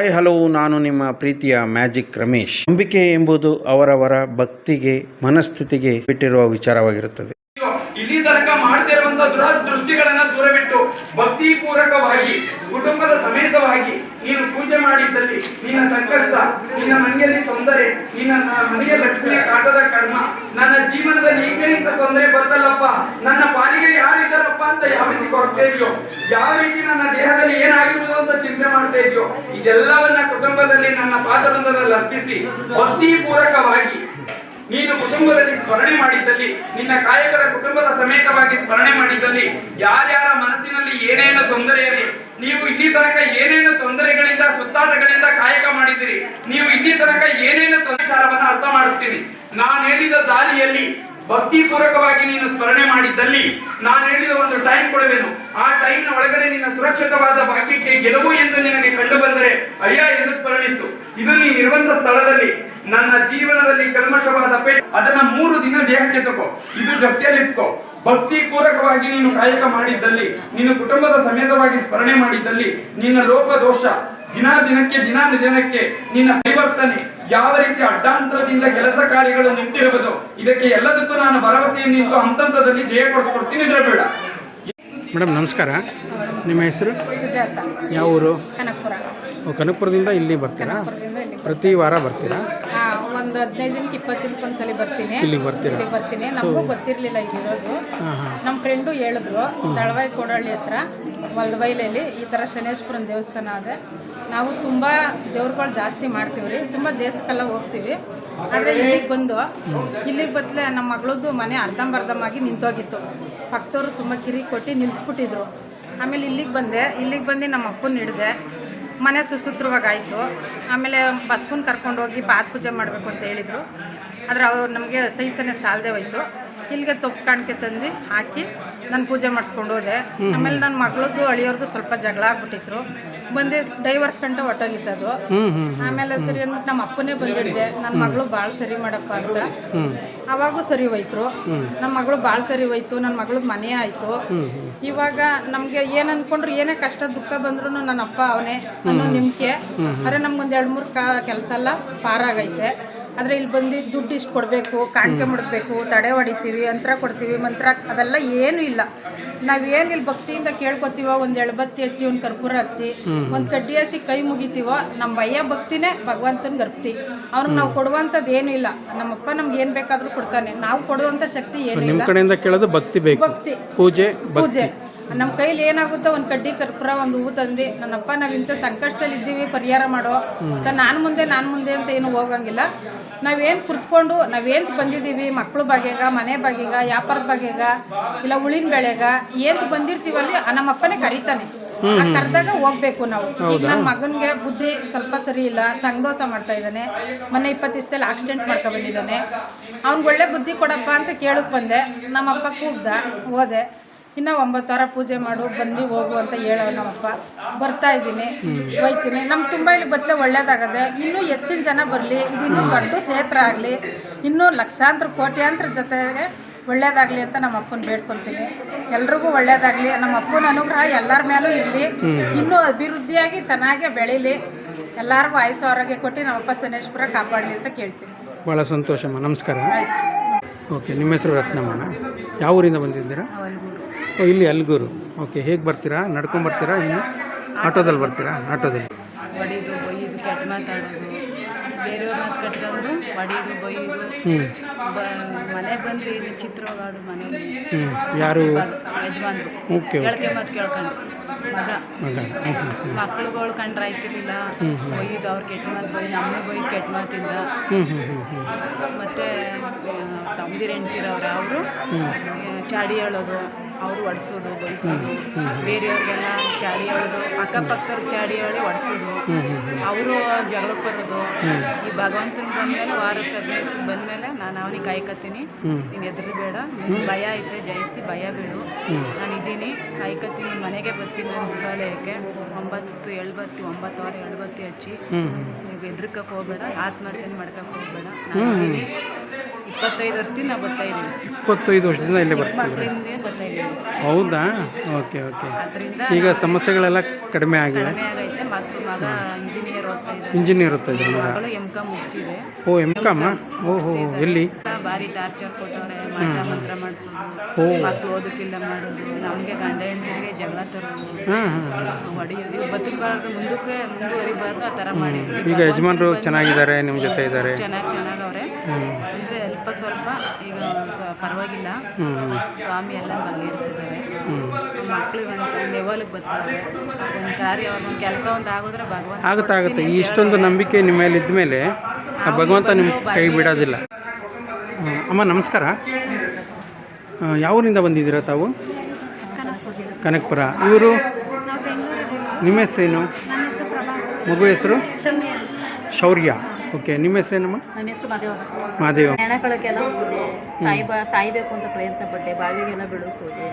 Hi hello ನಾನು ನಿಮ್ಮ ಪ್ರೀತಿಯ ಮ್ಯಾಜಿಕ್ ರಮೇಶ್. ನಂಬಿಕೆ ಎಂಬುದು ಅವರವರ ಭಕ್ತಿಗೆ, ಮನಸ್ಥಿತಿಗೆ ಬಿಟ್ಟಿರುವ ವಿಚಾರವಾಗಿರುತ್ತದೆ. ಇಲ್ಲಿ ತನಕ ಮಾಡ್ತಿರುವಂತ ದುರದೃಷ್ಟಿಗಳನ್ನ ದೂರವಿಟ್ಟು ಭಕ್ತಿ ಪೂರಕವಾಗಿ ಕುಟುಂಬದ ಸಮೇತವಾಗಿ ನೀನು ಪೂಜೆ ಮಾಡಿದ್ದಲ್ಲಿ ನಿನ್ನ ಸಂಕಷ್ಟ, ನಿನ್ನ ಮನೆಯಲ್ಲಿ ತೊಂದರೆ, ನಿನ್ನ ಮನೆಯ ಲಕ್ಷ್ಮಿಯ ಕಾಟದ ಕರ್ಮ, ನನ್ನ ಜೀವನದಲ್ಲಿ ಏಕೆ ತೊಂದರೆ ಬರ್ತಲ್ಲಪ್ಪ ನನ್ನ ಪಾಲಿಗೆ ಅಂತ ಯಾವ ರೀತಿ ಕೊಡ್ತಾ ಇದೆಯೋ, ಯಾವ ರೀತಿ ನನ್ನ ದೇಹದಲ್ಲಿ ಏನಾಗಿರುವುದು ಅಂತ ಚಿಂತೆ ಮಾಡ್ತಾ ಇದೆಯೋ, ಇದೆಲ್ಲವನ್ನ ಕುಟುಂಬದಲ್ಲಿ ನನ್ನ ಪಾತ್ರವೊಂದರಲ್ಲಿ ಅರ್ಪಿಸಿ ಭಕ್ತಿ ಪೂರಕವಾಗಿ ನೀನು ಕುಟುಂಬದಲ್ಲಿ ಸ್ಮರಣೆ ಮಾಡಿದ್ದಲ್ಲಿ, ನಿನ್ನ ಕಾಯಕರ ಕುಟುಂಬದ ಸಮೇತವಾಗಿ ಸ್ಮರಣೆ ಮಾಡಿದ್ದಲ್ಲಿ, ಯಾರ್ಯಾರ ಮನಸ್ಸಿನಲ್ಲಿ ಏನೇನು ತೊಂದರೆ ಇರಲಿ ನೀವು ಇಲ್ಲಿ ತನಕ ಏನೇನು ತೊಂದರೆಗಳಿಂದ, ಸುತ್ತಾಟಗಳಿಂದ ಕಾಯಕ ಮಾಡಿದಿರಿ ನೀವು ಇಲ್ಲಿ ತನಕ ಏನೇನು ತೊಂದರೆ ಅರ್ಥ ಮಾಡಿಸ್ತೀನಿ ನಾನು ಹೇಳಿದ ದಾರಿಯಲ್ಲಿ ಭಕ್ತಿ ಪೂರಕವಾಗಿ ನೀನು ಸ್ಮರಣೆ ಮಾಡಿದ್ದಲ್ಲಿ ನಾನು ಹೇಳಿದ ಒಂದು ಟೈಮ್ ಕೊಡುವೆನು ಆ ಟೈಮ್ನ ಒಳಗಡೆ ನಿನ್ನ ಸುರಕ್ಷಿತವಾದ ಭಾಗ್ಯಕ್ಕೆ ಗೆಲುವು ಎಂದು ನಿನಗೆ ಕಂಡು ಬಂದರೆ ಅಯ್ಯ ಎಂದು ಸ್ಮರಣಿಸು. ಇದು ನೀನಿರುವಂತ ಸ್ಥಳದಲ್ಲಿ, ನನ್ನ ಜೀವನದಲ್ಲಿ ಕಲ್ಮಶವಾದ ಪೇಟ್. ಅದನ್ನ ಮೂರು ದಿನ ದೇಹಕ್ಕೆ ತಗೋ. ಇದು ಜೊತೆಯಲ್ಲಿ ಇಟ್ಕೋ ಭಕ್ತಿ ಪೂರಕವಾಗಿ ನೀನು ಕಾಯಕ ಮಾಡಿದ್ದಲ್ಲಿ ನೀನು ಕುಟುಂಬದ ಸಮೇತವಾಗಿ ಸ್ಮರಣೆ ಮಾಡಿದ್ದಲ್ಲಿ ನಿನ್ನ ಲೋಕ ದೋಷ ದಿನ ದಿನಕ್ಕೆ ದಿನ ದಿನಕ್ಕೆ ನಿನ್ನ ಪರಿವರ್ತನೆ ಯಾವ ರೀತಿ ಅಡ್ಡಾಂತರದಿಂದ ಕೆಲಸ ಕಾರ್ಯಗಳು ನಿಂತಿರುವುದು ಇದಕ್ಕೆ ಎಲ್ಲದಕ್ಕೂ ನಾನು ಭರವಸೆಯನ್ನು ನಿಂತು ಹಂತದಲ್ಲಿ ಜಯ ಕೊಡಿಸ್ಕೊಡ್ತೀನಿ ಇದ್ರೆ ಬೇಡ. ಮೇಡಮ್ ನಮಸ್ಕಾರ. ನಿಮ್ಮ ಹೆಸರು? ಸುಜಾತ. ಯಾವ ಊರು? ಕನಕಪುರ. ಓ, ಕನಕಪುರದಿಂದ ಇಲ್ಲಿ ಬರ್ತೀರಾ? ಕನಕಪುರದಿಂದ ಇಲ್ಲಿ ಪ್ರತಿ ವಾರ ಬರ್ತೀರಾ? ಒಂದು ಹದಿನೈದು ದಿನಕ್ಕೆ ಇಪ್ಪತ್ತು ದಿನಕ್ಕೆ ಒಂದ್ಸಲಿ ಬರ್ತೀನಿ. ಇಲ್ಲಿಗೆ ಬರ್ತೀರಾ? ಇಲ್ಲಿಗೆ ಬರ್ತೀನಿ. ನಮಗೂ ಗೊತ್ತಿರಲಿಲ್ಲ ಇಲ್ಲಿರೋದು ನಮ್ಮ ಫ್ರೆಂಡು ಹೇಳಿದ್ರು ದಳವಾಯಿ ಕೋಡಹಳ್ಳಿ ಹತ್ರ ಹೊಲದಬೈಲಲ್ಲಿ ಈ ಥರ ಶನೇಶ್ವರನ ದೇವಸ್ಥಾನ ಇದೆ ನಾವು ತುಂಬ ದೇವ್ರುಗಳು ಜಾಸ್ತಿ ಮಾಡ್ತೀವಿ ರೀ. ತುಂಬ ದೇಶಕ್ಕೆಲ್ಲ ಹೋಗ್ತೀವಿ. ಆದರೆ ಇಲ್ಲಿಗೆ ಬಂದು ಇಲ್ಲಿಗೆ ಬದಲೇ ನಮ್ಮ ಮಗಳದ್ದು ಮನೆ ಅರ್ಧಂಬರ್ಧಮಾಗಿ ನಿಂತೋಗಿತ್ತು. ಭಕ್ತರು ತುಂಬ ಕಿರಿ ಕೊಟ್ಟು ನಿಲ್ಲಿಸ್ಬಿಟ್ಟಿದ್ರು ಆಮೇಲೆ ಇಲ್ಲಿಗೆ ಬಂದೆ. ಇಲ್ಲಿಗೆ ಬಂದು ನಮ್ಮ ಅಪ್ಪನ ಹಿಡಿದೆ. ಮನೆ ಸುಸೂತ್ರವಾಗಾಯಿತು ಆಮೇಲೆ ಬಸ್ವನ್ ಕರ್ಕೊಂಡು ಹೋಗಿ ಪಾದ ಪೂಜೆ ಮಾಡಬೇಕು ಅಂತ ಹೇಳಿದರು. ಆದರೆ ಅವ್ರು ನಮಗೆ ಸಹಿಸನೆ ಸಾಲದೆ ಹೋಯ್ತು. ಇಲ್ಲಿಗೆ ತೊಪ್ಪು ಕಾಣಿಕೆ ತಂದು ಹಾಕಿ ನಾನು ಪೂಜೆ ಮಾಡಿಸ್ಕೊಂಡು ಹೋದೆ. ಆಮೇಲೆ ನನ್ನ ಮಗಳದ್ದು ಅಳಿಯೋರ್ದು ಸ್ವಲ್ಪ ಜಗಳ ಆಗ್ಬಿಟ್ಟಿದ್ರು ಬಂದು ಡೈವರ್ಸ್ ಗಂಟೆ ಅದು ಆಮೇಲೆ ಸರಿ ಅಂದ್ಬಿಟ್ಟು ನಮ್ಮ ಅಪ್ಪನೇ ಬಂದಿಡಿದೆ ನನ್ನ ಮಗಳು ಭಾಳ ಸರಿ ಮಾಡಪ್ಪ ಅಂತ. ಅವಾಗೂ ಸರಿ ಹೋಯ್ತು ನಮ್ಮ ಮಗಳು ಭಾಳ ಸರಿ ಹೋಯ್ತು. ನನ್ನ ಮಗಳದ್ದು ಮನೆ ಆಯ್ತು. ಇವಾಗ ನಮ್ಗೆ ಏನ್ ಅನ್ಕೊಂಡ್ರು ಏನೇ ಕಷ್ಟ ದುಃಖ ಬಂದ್ರು ನನ್ನ ಅಪ್ಪ ಅವನೇ ಅನ್ನೋ ನಿಮ್ಗೆ. ಆದರೆ ನಮ್ಗೊಂದ್ ಎರಡ್ ಮೂರ್ ಕಾ ಕೆಲಸ ಎಲ್ಲ ಪಾರಾಗೈತೆ ಆದ್ರೆ ಇಲ್ಲಿ ಬಂದು ದುಡ್ಡು ಇಷ್ಟು ಕೊಡ್ಬೇಕು ಕಾಣಿಕೆ ಮುಡಬೇಕು ತಡೆ ಹೊಡಿತೀವಿ ಯಂತ್ರ ಕೊಡ್ತೀವಿ ಮಂತ್ರ ಅದೆಲ್ಲ ಏನು ಇಲ್ಲ. ನಾವೇನು ಇಲ್ಲಿ ಭಕ್ತಿಯಿಂದ ಕೇಳ್ಕೊತೀವ ಒಂದು ಎಳ್ಬತ್ತಿ ಹಚ್ಚಿ ಒಂದ್ ಕರ್ಪೂರ ಹಚ್ಚಿ ಒಂದು ಕಡ್ಡಿ ಹಸಿ ಕೈ ಮುಗಿತೀವೋ ನಮ್ಮ ಭಯ ಭಕ್ತಿನೇ ಭಗವಂತನ ಗರ್ಪ್ತಿ ಅವ್ನಿಗೆ ನಾವು ಕೊಡುವಂಥದ್ದು ಏನೂ ಇಲ್ಲ ನಮ್ಮಪ್ಪ ನಮ್ಗೆ ಏನು ಬೇಕಾದರೂ ಕೊಡ್ತಾನೆ. ನಾವು ಕೊಡುವಂಥ ಶಕ್ತಿ ಏನೂ ನಿಮ್ಮ ಇಲ್ಲ ಕಡೆಯಿಂದ ಕೇಳೋದು ಭಕ್ತಿ ಬೇಕು. ಭಕ್ತಿ. ಪೂಜೆ ಪೂಜೆ. ನಮ್ಮ ಕೈಲಿ ಏನಾಗುತ್ತೋ ಒಂದು ಕಡ್ಡಿ ಕರ್ಪೂರ ಒಂದು ಹೂವು ತಂದು ನನ್ನಪ್ಪ ನಾವು ಇಂಥ ಸಂಕಷ್ಟದಲ್ಲಿ ಇದ್ದೀವಿ ಪರಿಹಾರ ಮಾಡೋ. ಅಂತ ನಾನು ಮುಂದೆ ನಾನು ಮುಂದೆ ಅಂತ ಏನು ಹೋಗಂಗಿಲ್ಲ. ನಾವೇನು ಕುತ್ಕೊಂಡು ನಾವೇಂತ ಬಂದಿದ್ದೀವಿ ಮಕ್ಕಳು ಬಗೆಗ ಮನೆ ಬಗೆಗ ವ್ಯಾಪಾರದ ಬಗೆಗ ಇಲ್ಲ ಉಳಿನ ಬೆಳೆಗ ಏನು ಬಂದಿರ್ತೀವಲ್ಲಿ ಆ ನಮ್ಮಪ್ಪನೇ ಕರೀತಾನೆ. ಕರೆದಾಗ ಹೋಗ್ಬೇಕು ನಾವು. ಈಗ ನನ್ನ ಮಗನಿಗೆ ಬುದ್ಧಿ ಸ್ವಲ್ಪ ಸರಿ ಇಲ್ಲ ಸಂಘದೋಸ ಮಾಡ್ತಾ ಇದ್ದಾನೆ. ಮೊನ್ನೆ ಇಪ್ಪತ್ತು ದಿವಸದಲ್ಲಿ ಆಕ್ಸಿಡೆಂಟ್ ಮಾಡ್ಕೊ ಬಂದಿದ್ದಾನೆ. ಅವ್ನಿಗೆ ಒಳ್ಳೆ ಬುದ್ಧಿ ಕೊಡಪ್ಪ ಅಂತ ಕೇಳಕ್ ಬಂದೆ. ನಮ್ಮ ಅಪ್ಪ ಕೂಗ್ದ ಹೋದೆ. ಇನ್ನು ಒಂಬತ್ತು ವಾರ ಪೂಜೆ ಮಾಡು ಬನ್ನಿ ಹೋಗು ಅಂತ ಹೇಳೋ ನಮ್ಮಪ್ಪ ಬರ್ತಾ ಇದ್ದೀನಿ. ಹೋಯ್ತೀನಿ ನಮ್ಗೆ ತುಂಬ ಇಲ್ಲಿ ಬತ್ತಲೆ ಒಳ್ಳೇದಾಗದೆ ಇನ್ನೂ ಹೆಚ್ಚಿನ ಜನ ಬರಲಿ ಇದು ಇನ್ನೂ ದೊಡ್ಡ ಕ್ಷೇತ್ರ ಆಗಲಿ ಇನ್ನೂ ಲಕ್ಷಾಂತರ ಕೋಟ್ಯಾಂತರ ಜೊತೆಗೆ ಒಳ್ಳೇದಾಗಲಿ ಅಂತ ನಮ್ಮ ಅಪ್ಪನ ಬೇಡ್ಕೊತೀನಿ ಎಲ್ರಿಗೂ ಒಳ್ಳೇದಾಗಲಿ. ನಮ್ಮ ಅಪ್ಪನ ಅನುಗ್ರಹ ಎಲ್ಲರ ಮೇಲೂ ಇರಲಿ. ಇನ್ನೂ ಅಭಿವೃದ್ಧಿಯಾಗಿ ಚೆನ್ನಾಗಿ ಬೆಳೀಲಿ. ಎಲ್ಲರಿಗೂ ಆಯುಷ ಆರೋಗ್ಯ ಕೊಟ್ಟು ನಮ್ಮಪ್ಪ ಸನೇಶ್ಪುರ ಕಾಪಾಡಲಿ ಅಂತ ಕೇಳ್ತೀನಿ. ಭಾಳ ಸಂತೋಷಮ್ಮ ನಮಸ್ಕಾರ. ಓಕೆ ನಿಮ್ಮ ಹೆಸರು ರತ್ನಮ್ಮನ ಯಾವ ಊರಿಂದ ಬಂದಿದ್ದೀರಾ? ಓ ಇಲ್ಲಿ ಅಲ್ಗೂರು. ಓಕೆ ಹೇಗೆ ಬರ್ತೀರಾ? ನಡ್ಕೊಂಡು ಬರ್ತೀರಾ? ಇನ್ನು? ಆಟೋದಲ್ಲಿ ಬರ್ತೀರಾ? ಆಟೋದಲ್ಲಿ ಹೊಡಿಯೋದು ಬೈಯೋದು ಕೆಟ್ಟ ಮಾತಾಡೋದು ಬೇರೆಯವ್ರ ಮಾತು ಕಟ್ಕೊಂಡು ಹೊಡಿಯೋದು ಬೈದು ಮನೆ ಬಂದ್ರೆ ಇಲ್ಲಿ ಮನೇಲಿ ಮನೆ ಯಾರು? ಯಜಮಾನ್ರು. ಕೇಳ್ಕೆ ಮಾತು ಕೇಳ್ಕೊಂಡು. ಮಗ. ಮಕ್ಳುಗಳು ಕಂಡ್ರೆ ಆಯ್ತಿರ್ಲಿಲ್ಲ. ಬೈದು ಅವ್ರು ಕೆಟ್ಟ ಮಾತು ಬೈ ನಮ್ಮನೆ ಬೈದು ಕೆಟ್ಟ ಮಾತಿಂದ. ಮತ್ತು ತಮ್ಮದಿರು ಹೆಂಡ್ತಿರವ್ರೆ ಅವರು. ಚಾಡಿ ಹೇಳೋದು. ಅವರು ಒಡಿಸೋದು ಬೇರೆಯವ್ರಿಗೆಲ್ಲ ಚಾಡಿ ಹೇಳೋದು ಅಕ್ಕಪಕ್ಕವ್ರು ಚಾಡಿ ಹೇಳಿ ಒಡಿಸೋದು ಅವರು ಜಗಳಕ್ಕೆ ಬರೋದು. ಈ ಭಗವಂತನ ಬಂದಮೇಲೆ ವಾರಕ್ಕೆ ಹದಿನೈದು ಬಂದಮೇಲೆ ನಾನು ಅವನಿಗೆ ಕಾಯ್ಕತ್ತೀನಿ ನೀನು ಎದುರು ಬೇಡ ಭಯ ಐತೆ ಜಯಿಸ್ತಿ ಭಯ ಬೇಡ. ನಾನು ಇದ್ದೀನಿ ಕಾಯ್ಕತ್ತೀನಿ ಮನೆಗೆ ಬರ್ತೀನಿ ನಾನು ಮೃಗಾಲಯಕ್ಕೆ ಒಂಬತ್ತು ಎಳ್ಬತ್ತಿ ಒಂಬತ್ತು ವಾರ ಎಳ್ಬತ್ತಿ ಹಚ್ಚಿ ನೀವು ಎದ್ರಕ್ಕೆ ಹೋಗ್ಬೇಡ ಆತ್ಮಹತ್ಯೆ ಮಾಡ್ಕಕ್ಕೆ ಹೋಗ್ಬೇಡ. ನಾನು ಇಪ್ಪತ್ತೈದು ವರ್ಷದಿಂದ ಬರ್ತಾ ಇದ್ದೀವಿ. ಇಪ್ಪತ್ತೈದು ವರ್ಷದಿಂದ ಇಲ್ಲೇ ಬರ್ತೀವಿ ಮಕ್ಕಳಿಂದ ಬರ್ತಾ ಇದ್ದೀವಿ. ಹೌದಾ? Okay okay. ಅದರಿಂದ ಈಗ ಸಮಸ್ಯೆಗಳೆಲ್ಲ ಕಡಿಮೆ ಆಗಿದೆ. ಕಡಿಮೆ ಆಗೈತೆ. ಮಕ್ಕಳು ಮಗ ಇಂಜಿನಿಯರ್ ಓದ್ತಾ ಇದ್ದಾರೆ ಇಂಜಿನಿಯರ್ ಓದ್ತಾ ಇದ್ದಾರೆ ಮಗ. ಮಗಳು ಎಂ ಕಾಮ್ ಮುಗಿಸಿದೆ. ಓ ಎಂ ಕಾಮ ಓಹೋ ಎಲ್ಲಿ? ಭಾರಿ ಟಾರ್ಚರ್ ಕೊಟ್ಟವ್ರೆ ಮಂತ್ರ ಮಂತ್ರ ಮಾಡಿಸೋದು. ಮಕ್ಕಳು ಓದಕ್ಕಿಲ್ಲ ಮಾಡೋದು ನಮಗೆ ಗಂಡ ಹೆಂಡತಿಗೆ ಜಗಳ ತರೋದು. ಹೊಡೆಯೋದು. ಬದುಕಬಾರ್ದು ಮುಂದಕ್ಕೆ ಮುಂದುವರಿಬಾರ್ದು ಆ ಥರ ಮಾಡಿದ್ರು. ಈಗ ಯಜಮಾನರು ಚೆನ್ನಾಗಿದ್ದಾರೆ ನಿಮ್ಮ ಜೊತೆ ಇದ್ದಾರೆ? ಚೆನ್ನಾಗಿ ಚೆನ್ನಾಗವ್ರೆ ಅಂದರೆ ಅಲ್ಪ ಸ್ವಲ್ಪ ಈಗ ಪರವಾಗಿಲ್ಲ. ಸ್ವಾಮಿ ಎಲ್ಲ ಬಗೆಹರಿಸಿದ್ದಾರೆ ಮಕ್ಕಳು ಒಂದು ಲೆವೆಲ್ಗೆ ಬರ್ತಾರೆ. ಒಂದು ಕಾರ್ಯ ಒಂದು ಕೆಲಸ ಒಂದು ಆಗೋದ್ರೆ ಭಗವಂತ ಆಗುತ್ತೆ ಆಗುತ್ತೆ. ಈ ಇಷ್ಟೊಂದು ನಂಬಿಕೆ ನಿಮ್ಮ ಮೇಲೆ ಇದ್ದ ಮೇಲೆ ಆ ಭಗವಂತ ನಿಮ್ಮ ಕೈ ಬಿಡೋದಿಲ್ಲ. ಅಮ್ಮ ನಮಸ್ಕಾರ. ಯಾವ ಊರಿಂದ ಬಂದಿದ್ದೀರಾ ತಾವು? ಕನಕಪುರ. ಇವರು? ನಿಮ್ಮ ಹೆಸರೇನು? ಮಗು ಹೆಸರು? ಶೌರ್ಯ. ಓಕೆ ನಿಮ್ಮ ಹೆಸರೇನಮ್ಮ? ನಮ್ಮ ಹೆಸರು ಮಾದೇವ ಮಹಾದೇವ ಹೆಣಗಳಕ್ಕೆಲ್ಲ ಹೋದೆ ಸಾಯಿಬ ಸಾಯಿಬೇಕು ಅಂತ ಪ್ರಯತ್ನ ಪಟ್ಟೆ ಬಾವಿಗೆಲ್ಲ ಬಿಡೋಕೆ ಹೋದೆ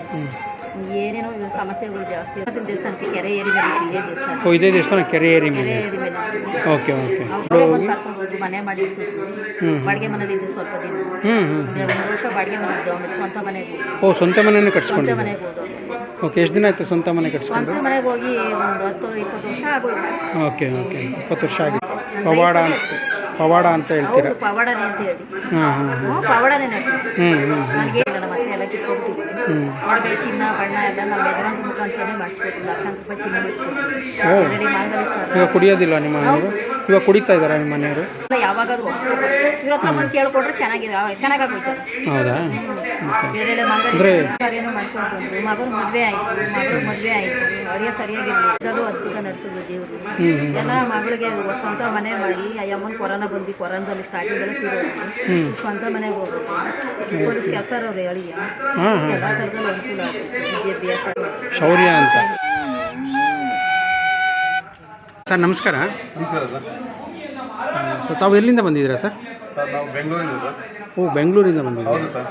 ಏನೇನೋ ಸಮಸ್ಯೆಗಳು ಜಾಸ್ತಿ ಇವತ್ತಿನ ದೇವಸ್ಥಾನಕ್ಕೆ ಕೆರೆ ಏರಿ ಮೇಲೆ ಇದೇ ದೇವಸ್ಥಾನ. ಓ ಇದೇ ದೇವಸ್ಥಾನ ಕೆರೆ ಏರಿ ಕೆರೆ ಮೇಲೆ ಏರಿ ಮೇಲೆ ಇತ್ತು. Okay okay. ಮನೆ ಬಂದು ಕರ್ಕೊಂಡು ಹೋದ್ರು ಮನೆ ಮಾಡಿಸಿದ್ರು ಬಾಡಿಗೆ ಮನೇಲಿ ಇದ್ದು ಸ್ವಲ್ಪ ದಿನ. ಹ್ಞೂ ಹ್ಞೂ ಒಂದೆರಡು ಮೂರು ವರ್ಷ ಬಾಡಿಗೆ ಮನೆ ಇದ್ದು ಆಮೇಲೆ ಸ್ವಂತ ಮನೆಗೆ ಹೋದ್ರು. ಓ ಸ್ವಂತ ಮನೆಯನ್ನು ಸ್ವಂತ ಮನೆಗೆ ಹೋದ ಓಕೆ ಎಷ್ಟು ದಿನ ಆಯ್ತು ಸ್ವಂತ ಮನೆ ಕಟ್ಸ್ಕೊಂಡು? ಸ್ವಂತ ಮನೆಗೆ ಹೋಗಿ ಒಂದು ಹತ್ತು ಇಪ್ಪತ್ತು ವರ್ಷ ಆಗೋಯ್ತು. Okay okay. ಇಪ್ಪತ್ತು ವರ್ಷ ಆಗಿದೆ. ಪವಾಡ ಅಂತ ಪವಾಡ ಅಂತ ಹೇಳ್ತೀರಾ? ಹೌದು ಪವಾಡನೆ ಅಂತ ಹೇಳಿ. ಹಾಂ ಹಾಂ ಹ್ಞೂ ಪವಾಡನೆ ನಡ್ರಿ ಹ್ಞೂ ಹ್ಞೂ ನನಗೆ ಮತ್ತೆ ಎಲ್ಲ ಕಿತ್ಕೊಂಡ್ಬಿಟ್ಟಿದ್ದೀನಿ ಒಡವೆ ಚಿನ್ನ ಬಣ್ಣ ಎಲ್ಲ ನಮ್ಮ ಯಜಮಾನ್ರ ಮುಖಾಂತರನೇ ಮಾಡಿಸ್ಬೇಕು ಲಕ್ಷಾಂತರ ರೂಪಾಯಿ ಚಿನ್ನ ಮಾಡಿಸ್ಬೇಕು ಕುಡಿಯೋದಿಲ್ಲ ನಿಮ್ಮ ಇವಾಗ ಕುಡಿತಾ ಇದ್ದಾರೆ ನಿಮ್ಮ ಮನೆಯವರು? ಯಾವಾಗಾದ್ರೂ ಇವ್ರ ಹತ್ರ ಬಂದು ಕೇಳ್ಕೊಟ್ರೆ ಚೆನ್ನಾಗಿದೆ ಚೆನ್ನಾಗಾಗೋಯ್ತಾರೆ ಹೌದಾ? ಎರಡೆರಡೆ ಮಾಡ್ಕೊಂಡು ಮಗನ ಮದುವೆ ಆಯಿತು ಮದುವೆ ಆಯಿತು. ಅಡಿಗೆ ಸರಿಯಾಗಿರಲಿ ಎಲ್ಲರೂ ಅದ್ಭುತ ನಡೆಸಿದ್ರು ದೇವರು. ಎಲ್ಲ ಮಗಳಿಗೆ ಸ್ವಂತ ಮನೆ ಮಾಡಿ ಆ ಅಮ್ಮನ ಕೊರೋನಾ ಬಂದು ಕೊರೋನಾದಲ್ಲಿ ಸ್ಟಾರ್ಟಿಂಗಲ್ಲಿ ತೀರೋದು. ಸ್ವಂತ ಮನೆಗೆ ಹೋಗುತ್ತೆ. ಪೊಲೀಸ್ ಕೆಲಸ ಅವ್ರು ಹೇಳಿಯ ಹಾಂ ಹಾಂ. ಎಲ್ಲ ಥರದಲ್ಲೂ ಅನುಕೂಲ ಆಗುತ್ತೆ. ವಿದ್ಯಾಭ್ಯಾಸ. ಶೌರ್ಯ ಅಂತ. ಸರ್ ನಮಸ್ಕಾರ. ನಮಸ್ಕಾರ ಸರ್. ಸೊ ತಾವು ಎಲ್ಲಿಂದ ಬಂದಿದ್ದೀರಾ ಸರ್? ಸರ್ ನಾವು ಬೆಂಗಳೂರಿಂದ ಸರ್. ಓ ಬೆಂಗಳೂರಿಂದ ಬಂದಿದ್ದೀರಾ? ಹೌದು ಸರ್.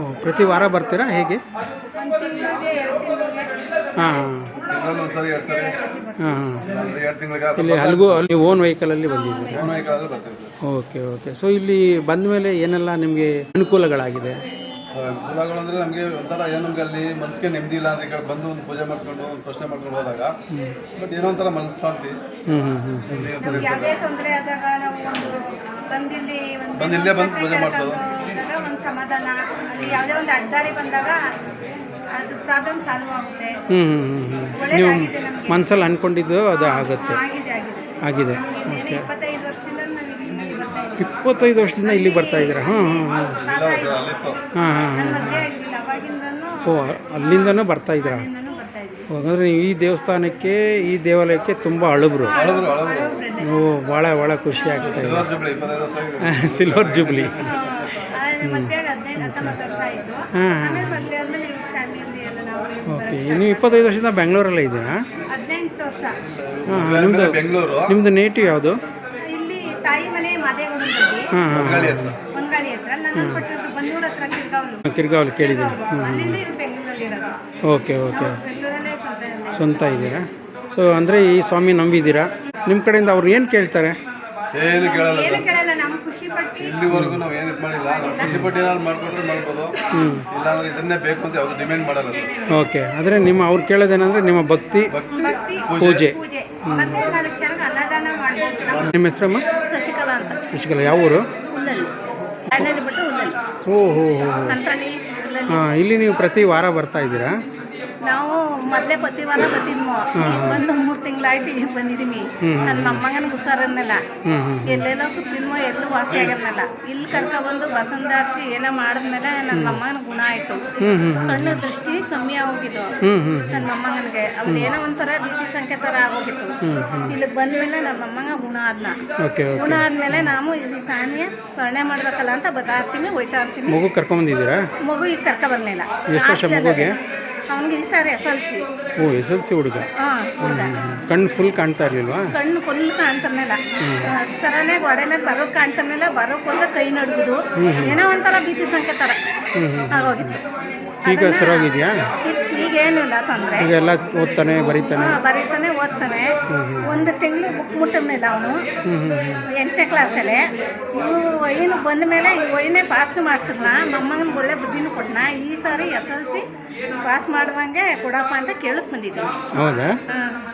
ಓ ಪ್ರತಿ ವಾರ ಬರ್ತೀರಾ? ಹೇಗೆ? ಹಾಂ ಹಾಂ. ತಿಂಗಳಲ್ಲಿ ಒಂದು ಸರಿ. ಎರಡು ಸರಿ ಹಾಂ ಹಾಂ. ಅಂದ್ರೆ ಎರಡು ತಿಂಗಳಿಗೆ ಇಲ್ಲಿ ಅಲ್ಗು ಅಲ್ಲಿ ಓನ್ ವೆಹಿಕಲಲ್ಲಿ ಬಂದಿದ್ದೀರಾ? ಬರ್ತೀವಿ ಸರ್. Okay okay. ಸೊ ಇಲ್ಲಿ ಬಂದ ಮೇಲೆ ಏನೆಲ್ಲ ನಿಮಗೆ ಅನುಕೂಲಗಳಾಗಿದೆ? ಸರ್ ಅನುಕೂಲಗಳು ಅಂದರೆ ನಮಗೆ ಒಂಥರ ಏನು ನಮಗೆ ಅಲ್ಲಿ ಮನಸ್ಸಿಗೆ ನೆಮ್ಮದಿ ಇಲ್ಲ ಅಂದರೆ ಈ ಕಡೆ ಬಂದು ಒಂದು ಪೂಜೆ ಮಾಡಿಸ್ಕೊಂಡು ಒಂದು ಪ್ರಶ್ನೆ ಮಾಡ್ಕೊಂಡು ಹೋದಾಗ ಬಟ್ ಏನೋ ಒಂಥರ ಮನಸ್ಸಾಂತಿ ಹ್ಞೂ ಹ್ಞೂ ಹ್ಞೂ ಯಾವುದೇ ತೊಂದರೆ ಆದಾಗ ನಾವು ಒಂದು ಬಂದಿಲ್ಲಿ ಒಂದು ಬಂದು ಇಲ್ಲೇ ಬಂದು ಪೂಜೆ ಮಾಡಿಸೋದು. ಒಂದು ಸಮಾಧಾನ ಅಲ್ಲಿ ಯಾವುದೇ ಒಂದು ಅಡ್ಡಾರಿ ಬಂದಾಗ ಅದು ಪ್ರಾಬ್ಲಮ್ ಸಾಲ್ವ್ ಆಗುತ್ತೆ. ಹ್ಞೂ ಹ್ಞೂ ಹ್ಞೂ ಹ್ಞೂ ನೀವು ಮನಸ್ಸಲ್ಲಿ ಅಂದ್ಕೊಂಡಿದ್ದು ಅದು ಆಗುತ್ತೆ. ಆಗಿದೆ ಆಗಿದೆ. ಆಗಿದೆ ಇನ್ನೇನು ಇಪ್ಪತ್ತೈದು ವರ್ಷದಿಂದ ನಾವು ಇಲ್ಲಿ ಬರ್ತಾ ಇದ್ದೀವಿ ಇಪ್ಪತ್ತೈದು ವರ್ಷದಿಂದ ಇಲ್ಲಿ ಬರ್ತಾ ಇದ್ದೀರಾ? ಹಾಂ ಹಾಂ ಹಾಂ ಹಾಂ ಹಾಂ ಹಾಂ. ಓ ಅಲ್ಲಿಂದನೂ ಬರ್ತಾ ಇದ್ದೀರಾ? ಹಾಗಾದ್ರೆ ನೀವು ಈ ದೇವಸ್ಥಾನಕ್ಕೆ ಈ ದೇವಾಲಯಕ್ಕೆ ತುಂಬ ಅಳುಬ್ರು ಓ ಭಾಳ ಭಾಳ ಖುಷಿ ಆಗ್ತಾ ಇದೆ. Silver jubilee. ಹಾಂ ಓಕೆ ನೀವು ಇಪ್ಪತ್ತೈದು ವರ್ಷದಿಂದ ಬೆಂಗಳೂರಲ್ಲೇ ಇದ್ದೀರಾ? ಹಾಂ ಹಾಂ ನಿಮ್ಮದು ಬೆಂಗಳೂರು. ನಿಮ್ಮದು ನೇಟಿವ್ ಯಾವುದು ಇಲ್ಲಿ ತಾಯಿ ಮನೆ ಮಾದೇಗೌಡನಲ್ಲಿ ಹಾಂ ಹಾಂ ಹೊಂಗಳಿ ಹತ್ರ. ನಾನು ಹತ್ರ. ನನ್ನ ಕೊಟ್ಟಿರೋದು ಬನ್ನೂರ್ ಹತ್ರ ಕಿರ್ಗಾವಲು ಕಿರ್ಗಾವಲ್ಲಿ ಕೇಳಿದ್ದೀನಿ. ಅಲ್ಲಿಂದ ಇದು ಬೆಂಗಳೂರಲ್ಲಿ ಇರೋದು. Okay okay. ಬೆಂಗಳೂರಲ್ಲೇ ಸ್ವಂತ ಇದೆ. ಸ್ವಂತ ಇದ್ದೀರಾ? ಸೊ ಅಂದರೆ ಈ ಸ್ವಾಮಿ ನಂಬಿದ್ದೀರಾ? ನಿಮ್ಮ ಕಡೆಯಿಂದ ಅವ್ರು ಏನು ಕೇಳ್ತಾರೆ? ಏನು ಕೇಳಲ್ಲ ಏನು ಸರ್. ಕೇಳಲ್ಲ ನಾವು ಖುಷಿ ಪಟ್ಟು. ಇಲ್ಲಿವರೆಗೂ ನಾವು ಏನು ಇದು ಮಾಡಿಲ್ಲ. ನಾವು ಖುಷಿ ಪಟ್ಟು ಏನಾದ್ರು ಮಾಡ್ಕೊಂಡ್ರೆ ಮಾಡ್ಬೋದು. ಇಲ್ಲಾಂದ್ರೆ ಇದನ್ನೇ ಬೇಕು ಅಂತ ಅವ್ರು ಡಿಮ್ಯಾಂಡ್ ಮಾಡಲ್ಲ ಓಕೆ. ಆದರೆ ನಿಮ್ಮ ಅವ್ರು ಕೇಳೋದೇನಂದ್ರೆ ನಿಮ್ಮ ಭಕ್ತಿ ಭಕ್ತಿ ಪೂಜೆ. ಪೂಜೆ. ಮತ್ತೆ ನಾಲ್ಕು ಜನಕ್ಕೆ ಅನ್ನದಾನ ಮಾಡ್ಬೋದು. ನಾವು ನಿಮ್ಮ ಹೆಸರಮ್ಮ? ಶಶಿಕಲಾ ಅಂತ. ಶಶಿಕಲಾ. ಯಾವ ಊರು? ಹುಲ್ಲಲ್ಲಿ ಹಳ್ಳಿ ಬಿಟ್ಟು ಹುಲ್ಲಲ್ಲಿ ಓ ಹೋ ಹೋ ಹೋ ಅಂತಳಿ ಹಾಂ ಇಲ್ಲಿ ನೀವು ಪ್ರತಿ ವಾರ ಬರ್ತಾ ಇದ್ದೀರಾ? ನಾವು ಮೊದಲೇ ಪ್ರತಿ ಬತ್ತಿದ್ವು ಈಗ ಬಂದು ಮೂರು ತಿಂಗಳಾಯ್ತು ಈಗ ಬಂದಿದ್ದೀನಿ ನನ್ನ ಮೊಮ್ಮಗನ ಹುಷಾರನ್ನೆಲ್ಲ. ಎಲ್ಲೆಲ್ಲೋ ಸುತ್ತಿದ್ಮೋ ಎಲ್ಲೂ ವಾಸಿ ಆಗಿರ್ನಲ್ಲ ಇಲ್ಲಿ ಬಸನ್ ಬಸಂದಾಡ್ಸಿ ಏನೋ ಮಾಡಿದ್ಮೇಲೆ ನನ್ನ ಮೊಮ್ಮಗನ ಗುಣ ಆಯ್ತು. ಕಣ್ಣು ದೃಷ್ಟಿ ಕಮ್ಮಿ ಆಗೋಗಿದ್ದು. ನನ್ನ ಮೊಮ್ಮಗನಿಗೆ ಅವ್ನ ಏನೋ ಒಂಥರ ಭೀತಿ ಸಂಖ್ಯೆ ಥರ ಆಗೋಗಿತ್ತು ಇಲ್ಲಿಗೆ ಬಂದ್ಮೇಲೆ ನನ್ನ ಮೊಮ್ಮಗ ಗುಣ ಆದ್ನ. ಗುಣ ಆದ್ಮೇಲೆ ನಾವು ಈ ಸ್ವಾಮಿಯ ಸ್ಮರಣೆ ಮಾಡ್ಬೇಕಲ್ಲ ಅಂತ ಬದಾರ್ತೀನಿ ಇರ್ತೀನಿ ಹೋಯ್ತಾ ಇರ್ತೀನಿ. ಮಗು ಕರ್ಕೊಂಬಂದಿದ್ದೀರಾ ಮಗು ಈಗ ಕರ್ಕ ಬರ್ಲಿಲ್ಲ. ಎಷ್ಟು ವರ್ಷ ಮಗುಗೆ? ಅವನಿಗೆ ಈ ಸಾರಿ ಎಸ್ ಎಲ್ ಸಿ. ಓ ಎಸ್ ಎಲ್ ಸಿ ಹುಡುಗ. ಹಾಂ ಹುಡುಗ. ಕಣ್ಣು ಫುಲ್ ಕಾಣ್ತಾ ಇರಲಿಲ್ವಾ? ಕಣ್ಣು ಫುಲ್ ಕಾಣ್ತಿರ್ಲಿಲ್ಲ. ಸರನೇ ಗೋಡೆ ಮೇಲೆ ಬರೋಕ್ ಕಾಣ್ತಿರ್ಲಿಲ್ಲ ಬರೋಕ್ ಹೋದ್ರೆ ಕೈ ನಡ್ಗುದು ಏನೋ ಒಂಥರ ಭೀತಿ ಥರ ಆಗೋಗಿತ್ತು. ಈಗ ಸರೋಗಿದೆಯಾ? ಈಗ- ಈಗೇನಿಲ್ಲ ತೊಂದರೆ. ಎಲ್ಲ ಓದ್ತಾನೆ ಬರೀತಾನೆ? ಬರೀತಾನೆ ಓದ್ತಾನೆ. ಒಂದು ತಿಂಗಳು ಬುಕ್ ಮುಟ್ಟಿರ್ಲಿಲ್ಲ ಅವನು. ಎಂಟನೇ ಕ್ಲಾಸಲ್ಲಿ ವೈನು ಬಂದ ಮೇಲೆ ವೈನೇ ಪಾಸ್ ಮಾಡಿಸಿದ್ನ. ಮೊಮ್ಮಗನ ಒಳ್ಳೆ ಬುದ್ಧಿನೂ ಕೊಟ್ಟನ ಈ ಸಾರಿ ಎಸ್ ಎಲ್ ಸಿ ಪಾಸ್ ಮಾಡುವಂಗೆ ಕೊಡಪ್ಪ ಅಂತ ಕೇಳಕ್ ಬಂದಿದ್ದೀವಿ. ಹೌದಾ?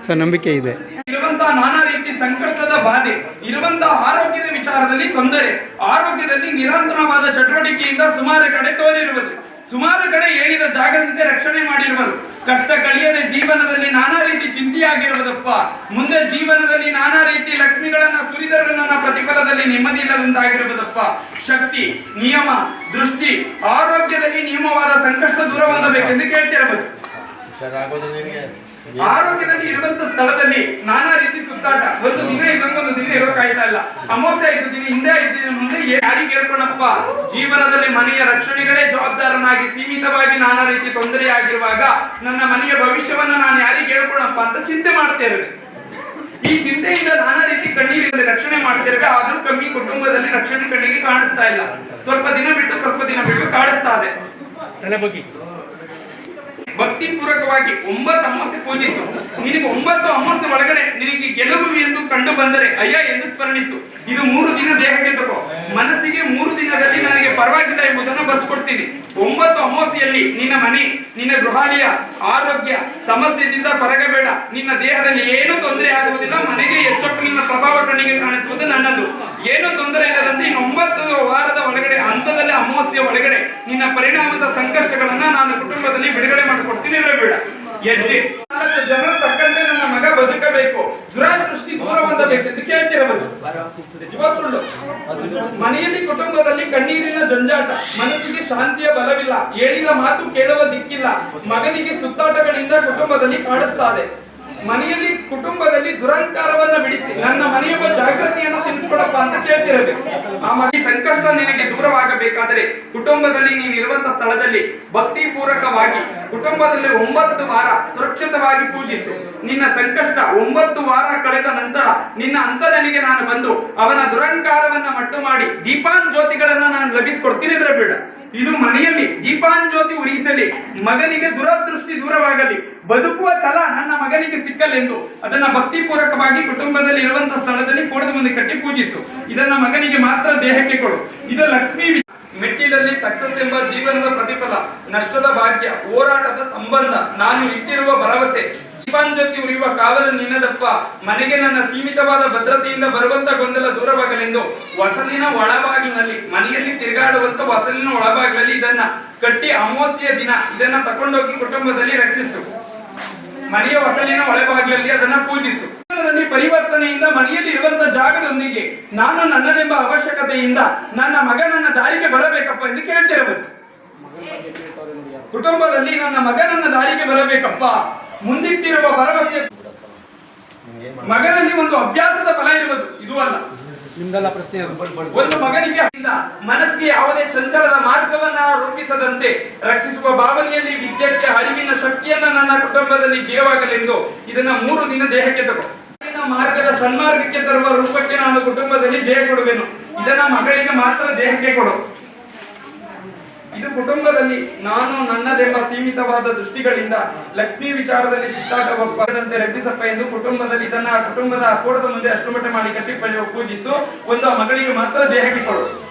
ಸೊ ನಂಬಿಕೆ ಇದೆ. ಇರುವಂತಹ ನಾನಾ ರೀತಿ ಸಂಕಷ್ಟದ ಬಾಧೆ ಇರುವಂತಹ ಆರೋಗ್ಯದ ವಿಚಾರದಲ್ಲಿ ತೊಂದರೆ ಆರೋಗ್ಯದಲ್ಲಿ ನಿರಂತರವಾದ ಚಟುವಟಿಕೆಯಿಂದ ಸುಮಾರು ಕಡೆ ತೋರಿರುವುದು. ಸುಮಾರು ಕಡೆ ಹೇಳಿದ ಜಾಗದಂತೆ ರಕ್ಷಣೆ ಮಾಡಿರುವರು. ಕಷ್ಟ ಕಳಿಯದೆ ಜೀವನದಲ್ಲಿ ನಾನಾ ರೀತಿ ಚಿಂತೆಯಾಗಿರುವುದಪ್ಪ. ಮುಂದೆ ಜೀವನದಲ್ಲಿ ನಾನಾ ರೀತಿ ಲಕ್ಷ್ಮಿಗಳನ್ನ ಸುರಿದರೂ ನನ್ನ ಪ್ರತಿಫಲದಲ್ಲಿ ನೆಮ್ಮದಿ ಇಲ್ಲದಂತಾಗಿರುವುದಪ್ಪ ಶಕ್ತಿ, ನಿಯಮ, ದೃಷ್ಟಿ, ಆರೋಗ್ಯದಲ್ಲಿ ನಿಯಮವಾದ ಸಂಕಷ್ಟ ದೂರ ಹೊಂದಬೇಕೆಂದು ಕೇಳ್ತಿರಬಹುದು. ಆರೋಗ್ಯದಲ್ಲಿ ಇರುವಂತ ಸ್ಥಳದಲ್ಲಿ ನಾನಾ ರೀತಿ ಸುತ್ತಾಟ. ಒಂದು ದಿನ ಇನ್ನೊಂದೊಂದು ದಿನ ಇರೋಕಾಯ್ತಾ ಇಲ್ಲ. ಅಮಾವಾಸ್ಯ ಐದು ದಿನ ಹಿಂದೆ ಐದು ದಿನ ಮುಂದೆ ಯಾರಿ ಹೇಳ್ಕೊಳಪ್ಪ ಜೀವನದಲ್ಲಿ ಮನೆಯ ರಕ್ಷಣೆಗಳೇ ಜವಾಬ್ದಾರನಾಗಿ ಸೀಮಿತವಾಗಿ ನಾನಾ ರೀತಿ ತೊಂದರೆ ಆಗಿರುವಾಗ ನನ್ನ ಮನೆಯ ಭವಿಷ್ಯವನ್ನ ನಾನು ಯಾರಿಗೆ ಹೇಳ್ಕೊಳಪ್ಪ ಅಂತ ಚಿಂತೆ ಮಾಡ್ತೇವೆ ಈ ಚಿಂತೆಯಿಂದ ನಾನಾ ರೀತಿ ಕಣ್ಣೀರಿನಲ್ಲಿ ರಕ್ಷಣೆ ಮಾಡ್ತಿರುವೆ ಆದ್ರೂ ಕಮ್ಮಿ ಕುಟುಂಬದಲ್ಲಿ ರಕ್ಷಣೆ ಕಣ್ಣಿಗೆ ಕಾಣಿಸ್ತಾ ಇಲ್ಲ. ಸ್ವಲ್ಪ ದಿನ ಬಿಟ್ಟು ಸ್ವಲ್ಪ ದಿನ ಬಿಟ್ಟು ಕಾಣಿಸ್ತಾ ಇದೆ. ಭಕ್ತಿ ಪೂರ್ವಕವಾಗಿ ಒಂಬತ್ತು ಅಮಾಸೆ ಪೂಜಿಸು. ನಿನಗೆ ಒಂಬತ್ತು ಅಮಾಸೆ ಒಳಗಡೆ ನಿನಗೆ ಗೆಲುವು ಎಂದು ಕಂಡು ಬಂದರೆ ಅಯ್ಯ ಎಂದು ಸ್ಮರಣಿಸು. ಇದು ಮೂರು ದಿನ ದೇಹಕ್ಕೆ ತಗೋ ಮನಸ್ಸಿಗೆ ಮೂರು ದಿನದಲ್ಲಿ ನನಗೆ ಪರವಾಗಿಲ್ಲ ಎಂಬುದನ್ನು ಬರ್ಸ್ಕೊಡ್ತೀನಿ ಒಂಬತ್ತು ಅಮಾವಾಸ್ಯೆಯಲ್ಲಿ ನಿನ್ನ ಮನೆ, ನಿನ್ನ ಗೃಹಾಲಯ, ಆರೋಗ್ಯ ಸಮಸ್ಯೆಯಿಂದ ಕೊರಗಬೇಡ. ನಿನ್ನ ದೇಹದಲ್ಲಿ ಏನೂ ತೊಂದರೆ ಆಗುವುದಿಲ್ಲ. ಮನೆಗೆ ಹೆಚ್ಚೊಟ್ಟು ನಿನ್ನ ಪ್ರಭಾವ ಕಣ್ಣಿಗೆ ಕಾಣಿಸುವುದು ನನ್ನದು. ಏನು ತೊಂದರೆ ಇಲ್ಲದಂತೆ ಇನ್ನು ಒಂಬತ್ತು ವಾರದ ಒಳಗಡೆ, ಹಂತದಲ್ಲಿ ಅಮಾವಾಸ್ಯ ಒಳಗಡೆ ನಿನ್ನ ಪರಿಣಾಮದ ಸಂಕಷ್ಟಗಳನ್ನ ನಾನು ಕುಟುಂಬದಲ್ಲಿ ಬಿಡುಗಡೆ ಮಾಡಿಕೊಡ್ತೀನಿ ಬೇಡ. ಹೆಜ್ಜೆ ಜನರು ತಕ್ಕಂತೆ ನನ್ನ ಮಗ ಬದುಕಬೇಕು. ದುರಾದೃಷ್ಟಿ ದೂರ ಹೊಂದಬೇಕು. ಎಂದು ಕೇಳ್ತಿರಬಹುದು ಮನೆಯಲ್ಲಿ ಕುಟುಂಬದಲ್ಲಿ ಕಣ್ಣೀರಿನ ಜಂಜಾಟ, ಮನಸ್ಸಿಗೆ ಶಾಂತಿಯ ಬಲವಿಲ್ಲ, ಹೇಳಿದ ಮಾತು ಕೇಳುವ ದಿಕ್ಕಿಲ್ಲ, ಮಗನಿಗೆ ಸುತ್ತಾಟಗಳಿಂದ ಕುಟುಂಬದಲ್ಲಿ ಕಾಣಿಸ್ತಾರೆ ಮನೆಯಲ್ಲಿ ಕುಟುಂಬದಲ್ಲಿ ದುರಂಕಾರವನ್ನ ಬಿಡಿಸಿ, ನನ್ನ ಮನೆಯ ಜಾಗೃತಿಯನ್ನು ತಿಳಿಸ್ಕೊಡಪ್ಪ ಅಂತ ಕೇಳ್ತಿರಬೇಕು ಆ ಮನೆ ಸಂಕಷ್ಟ ನಿನಗೆ ದೂರವಾಗಬೇಕಾದರೆ ಕುಟುಂಬದಲ್ಲಿ ನೀನಿರುವಂತ ಸ್ಥಳದಲ್ಲಿ ಭಕ್ತಿ ಪೂರಕವಾಗಿ ಕುಟುಂಬದಲ್ಲಿ ಒಂಬತ್ತು ವಾರ ಸುರಕ್ಷಿತವಾಗಿ ಪೂಜಿಸು. ನಿನ್ನ ಸಂಕಷ್ಟ ಒಂಬತ್ತು ವಾರ ಕಳೆದ ನಂತರ ನಿನ್ನ ಅಂತನಿಗೆ ನಾನು ಬಂದು ಅವನ ದುರಂಕಾರವನ್ನ ಮಟ್ಟು ಮಾಡಿ ದೀಪಾನ್ ಜ್ಯೋತಿಗಳನ್ನ ನಾನು ಲಭಿಸಿಕೊಡ್ತೀನಿ ಇದ್ರೆ ಬೇಡ. ಇದು ಮನೆಯಲ್ಲಿ ದೀಪಾನ್ ಜ್ಯೋತಿ ಉರಿಸಲಿ, ಮಗನಿಗೆ ದುರದೃಷ್ಟಿ ದೂರವಾಗಲಿ, ಬದುಕುವ ಛಲ ನನ್ನ ಮಗನಿಗೆ ಸಿಕ್ಕಲೆಂದು ಅದನ್ನ ಭಕ್ತಿ ಪೂರಕವಾಗಿ ಕುಟುಂಬದಲ್ಲಿ ಇರುವಂತಹ ಸ್ಥಳದಲ್ಲಿ ಫೋಟೋದ ಮುಂದೆ ಕಟ್ಟಿ ಪೂಜಿಸು. ಇದನ್ನ ಮಗನಿಗೆ ಮಾತ್ರ ದೇಹಕ್ಕೆ ಕೊಡು. ಇದು ಲಕ್ಷ್ಮೀ ಮೆಟ್ಟಿಲಲ್ಲಿ ಸಕ್ಸಸ್ ಎಂಬ ಜೀವನದ ಪ್ರತಿಫಲ, ನಷ್ಟದ ಭಾಗ್ಯ, ಹೋರಾಟದ ಸಂಬಂಧ. ನಾನು ಇಟ್ಟಿರುವ ಭರವಸೆ. ಜೀವಾಂಜತಿ ಉರಿಯುವ ಕಾವಲು ನಿನ್ನದಪ್ಪ. ಮನೆಗೆ ನನ್ನ ಸೀಮಿತವಾದ ಭದ್ರತೆಯಿಂದ ಬರುವಂತ ಗೊಂದಲ ದೂರವಾಗಲೆಂದು. ವಸಲಿನ ಒಳಬಾಗಿಲಿನಲ್ಲಿ, ಮನೆಯಲ್ಲಿ ತಿರುಗಾಡುವಂತ ವಸಲಿನ ಒಳಬಾಗಿಲಲ್ಲಿ ಇದನ್ನ ಕಟ್ಟಿ ಅಮಾವಾಸ್ಯ ದಿನ ಇದನ್ನ ತಕೊಂಡೋಗಿ ಕುಟುಂಬದಲ್ಲಿ ರಕ್ಷಿಸು. ಮನೆಯ ಹೊಸಲಿನ ಒಳಭಾಗದಲ್ಲಿ ಅದನ್ನ ಪೂಜಿಸು. ಪರಿವರ್ತನೆಯಿಂದ ಮನೆಯಲ್ಲಿ ಇರುವಂತಹ ಜಾಗದೊಂದಿಗೆ ನಾನು ನನ್ನದೆಂಬ ಅವಶ್ಯಕತೆಯಿಂದ ನನ್ನ ಮಗ ನನ್ನ ದಾರಿಗೆ ಬರಬೇಕಪ್ಪ ಎಂದು ಕೇಳ್ತಿರಬಹುದು ಕುಟುಂಬದಲ್ಲಿ ನನ್ನ ಮಗ ನನ್ನ ದಾರಿಗೆ ಬರಬೇಕಪ್ಪ. ಮುಂದಿಟ್ಟಿರುವ ಭರವಸೆ ಮಗನಲ್ಲಿ ಒಂದು ಅಭ್ಯಾಸದ ಫಲ ಇರುವುದು. ಇದು ಅಲ್ಲ. ನಿಮ್ದೆಲ್ಲ ಪ್ರಶ್ನೆ ಒಂದು ಮಗನಿಗೆ ಮನಸ್ಸಿಗೆ ಯಾವುದೇ ಚಂಚಲದ ಮಾರ್ಗವನ್ನ ರೂಪಿಸದಂತೆ ರಕ್ಷಿಸುವ ಭಾವನೆಯಲ್ಲಿ ವಿದ್ಯಕ್ಕೆ ಅರಿವಿನ ಶಕ್ತಿಯನ್ನ ನನ್ನ ಕುಟುಂಬದಲ್ಲಿ ಜೀವವಾಗಲೆಂದು ಇದನ್ನ ಮೂರು ದಿನ ದೇಹಕ್ಕೆ ತಗೋ. ಮಾರ್ಗದ ಸನ್ಮಾರ್ಗಕ್ಕೆ ತರುವ ರೂಪಕ್ಕೆ ನಾನು ಕುಟುಂಬದಲ್ಲಿ ಜಯ ಕೊಡುವೆನು. ಇದನ್ನ ಮಗಳಿಗೆ ಮಾತ್ರ ದೇಹಕ್ಕೆ ಕೊಡು. ಇದು ಕುಟುಂಬದಲ್ಲಿ ನಾನು, ನನ್ನದೆಂಬ ಸೀಮಿತವಾದ ದೃಷ್ಟಿಗಳಿಂದ ಲಕ್ಷ್ಮೀ ವಿಚಾರದಲ್ಲಿ ಸುತ್ತಾಟದಂತೆ ರಕ್ಷಿಸಪ್ಪ ಎಂದು ಕುಟುಂಬದಲ್ಲಿ ತನ್ನ ಕುಟುಂಬದ ಕೋಟದ ಮುಂದೆ ಅಷ್ಟಮಟ್ಟ ಮಾಡಿ ಕಟ್ಟಿ ಪೂಜಿಸು ಒಂದು ಮಗಳಿಗೆ ಮಾತ್ರ ದೇಹಕ್ಕೆ ಕೊಡು